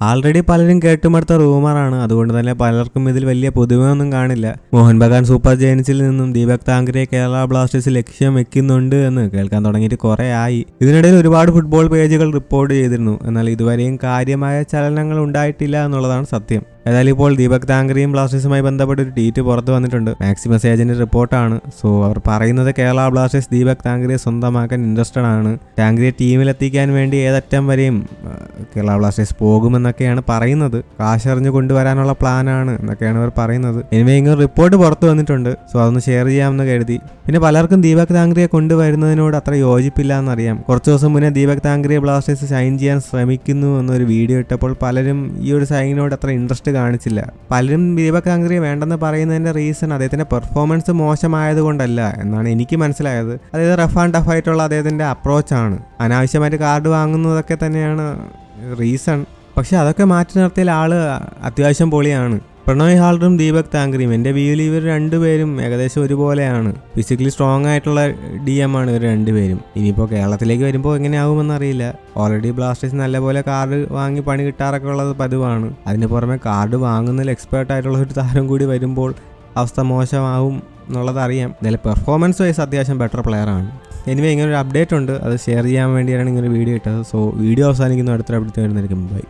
Already പലരും കേട്ടുമടുത്ത റൂമറാണ്. അതുകൊണ്ട് തന്നെ പലർക്കും ഇതിൽ വലിയ പുതുമയൊന്നും കാണില്ല. മോഹൻ ബഗാൻ സൂപ്പർ ജയൻസിൽ നിന്നും ദീപക് താങ്കരെ കേരള ബ്ലാസ്റ്റേഴ്സ് ലക്ഷ്യം വെക്കുന്നുണ്ട് എന്ന് കേൾക്കാൻ തുടങ്ങിയിട്ട് കുറേ ആയി. ഇതിനിടയിൽ ഒരുപാട് ഫുട്ബോൾ പേജുകൾ റിപ്പോർട്ട് ചെയ്തിരുന്നു. എന്നാൽ ഇതുവരെയും കാര്യമായ ചലനങ്ങൾ ഉണ്ടായിട്ടില്ല എന്നുള്ളതാണ് സത്യം. ഏതായാലും ഇപ്പോൾ ദീപക് താങ്കരെയും ബ്ലാസ്റ്റേഴ്സുമായി ബന്ധപ്പെട്ട് ഒരു ട്വീറ്റ് പുറത്ത് വന്നിട്ടുണ്ട്. മാക്സിമസ് ഏജന്റ് റിപ്പോർട്ടാണ് സോ അവർ പറയുന്നത് കേരള ബ്ലാസ്റ്റേഴ്സ് ദീപക് താങ്കറിയെ സ്വന്തമാക്കാൻ ഇൻട്രസ്റ്റഡ് ആണ്. താങ്കറിയെ ടീമിലെത്തിക്കാൻ വേണ്ടി ഏതറ്റം വരെയും കേരള ബ്ലാസ്റ്റേഴ്സ് പോകുമെന്നൊക്കെയാണ് പറയുന്നത്. കാശറിഞ്ഞ് കൊണ്ടുവരാനുള്ള പ്ലാനാണ് എന്നൊക്കെയാണ് അവർ പറയുന്നത്. എനിവേ ഇങ്ങനെ റിപ്പോർട്ട് പുറത്ത് വന്നിട്ടുണ്ട്. സോ അതൊന്ന് ഷെയർ ചെയ്യാമെന്ന് കരുതി. പിന്നെ പലർക്കും ദീപക് താങ്ക്രിയെ കൊണ്ടുവരുന്നതിനോട് അത്ര യോജിപ്പില്ല എന്നറിയാം. കുറച്ച് ദിവസം മുന്നേ ദീപക് താങ്ക്രിയെ ബ്ലാസ്റ്റേഴ്സ് സൈൻ ചെയ്യാൻ ശ്രമിക്കുന്നു എന്നൊരു വീഡിയോ ഇട്ടപ്പോൾ പലരും ഈ ഒരു സൈനിനോട് അത്ര ഇൻട്രസ്റ്റ് കാണിച്ചില്ല. പലരും ദീപക് താങ്ക്രിയെ വേണ്ടെന്ന് പറയുന്നതിന്റെ റീസൺ അദ്ദേഹത്തിന്റെ പെർഫോമൻസ് മോശമായതുകൊണ്ടല്ല എന്നാണ് എനിക്ക് മനസ്സിലായത്. അതായത് റഫ് ആൻഡ് ടഫ് ആയിട്ടുള്ള അദ്ദേഹത്തിന്റെ അപ്രോച്ചാണ് അനാവശ്യമായിട്ട് കാർഡ് വാങ്ങുന്നതൊക്കെ തന്നെയാണ് റീസൺ. പക്ഷെ അതൊക്കെ മാറ്റി നിർത്തിയാൽ ആൾ അത്യാവശ്യം പൊളിയാണ്. പ്രണോയ് ഹാൾഡറും ദീപക് താങ്കറിയും. എന്റെ വ്യൂവിൽ ഇവർ രണ്ടുപേരും ഏകദേശം ഒരുപോലെയാണ്. ഫിസിക്കലി സ്ട്രോങ് ആയിട്ടുള്ള ഡി എം ആണ് ഇവർ രണ്ടുപേരും. ഇനിയിപ്പോൾ കേരളത്തിലേക്ക് വരുമ്പോൾ എങ്ങനെയാവുമെന്ന് അറിയില്ല. ഓൾറെഡി ബ്ലാസ്റ്റേഴ്സ് നല്ലപോലെ കാർഡ് വാങ്ങി പണി കിട്ടാറൊക്കെ ഉള്ളത് പതിവാണ്. അതിന് പുറമെ കാർഡ് വാങ്ങുന്നതിൽ എക്സ്പേർട്ട് ആയിട്ടുള്ള ഒരു താരം കൂടി വരുമ്പോൾ അവസ്ഥ മോശമാവും എന്നുള്ളത് അറിയാം. എന്നാലും പെർഫോമൻസ് വൈസ് അത്യാവശ്യം ബെറ്റർ പ്ലെയർ ആണ്. എനിവേ ഇങ്ങനൊരു അപ്ഡേറ്റ് ഉണ്ട്. അത് ഷെയർ ചെയ്യാൻ വേണ്ടിയാണ് ഇങ്ങനെ വീഡിയോ ഇട്ടത്. സോ വീഡിയോ അവസാനിക്കുന്നു. അടുത്ത അപ്ഡേറ്റ് വരുന്നതായിരിക്കും. ബൈ